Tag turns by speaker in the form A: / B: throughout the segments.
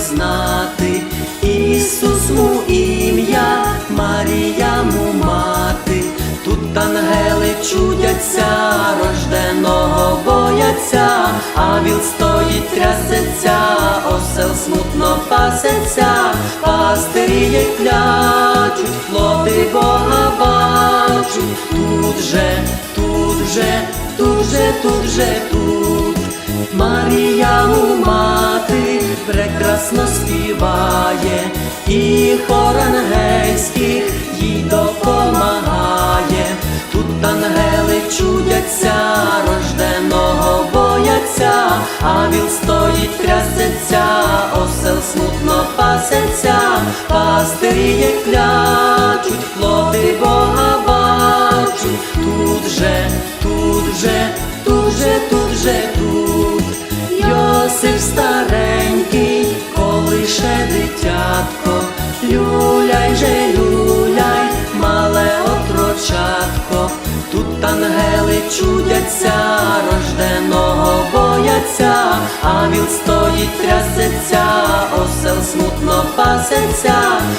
A: знати, Ісус му ім'я, Марія му мати, тут ангели чудяться, рожденого бояться, а він стоїть, трясеться, осел смутно пасеться, пастирі є клячуть, плоти Бога бачуть, тут же, тут же, тут же, тут же, тут. Марія у мати співає, і хор ангельських їй допомагає. Тут ангели чудяться, рожденого бояться, а він стоїть, трясеться, осел смутно пасеться, пастирі клячуть, плоти Бога бачуть, тут же, тут же, тут же, тут же, тут. Йосип старенький, чудяться, рожденого бояться, а він стоїть, трясеться, осел смутно пасеться,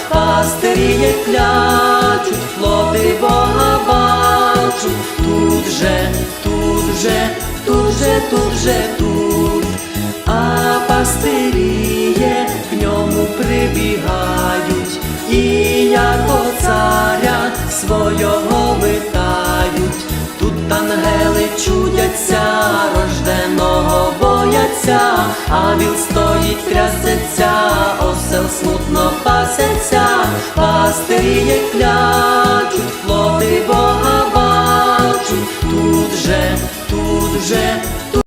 A: пастирі є клячуть, плоти Бога бачуть, тут же, тут же, тут же, тут же, тут, а пастиріє в ньому прибігають, і як царя свого ангели чудяться, рожденого бояться, а він стоїть, трясеться, осел смутно пасеться, пастирі плоди клячуть,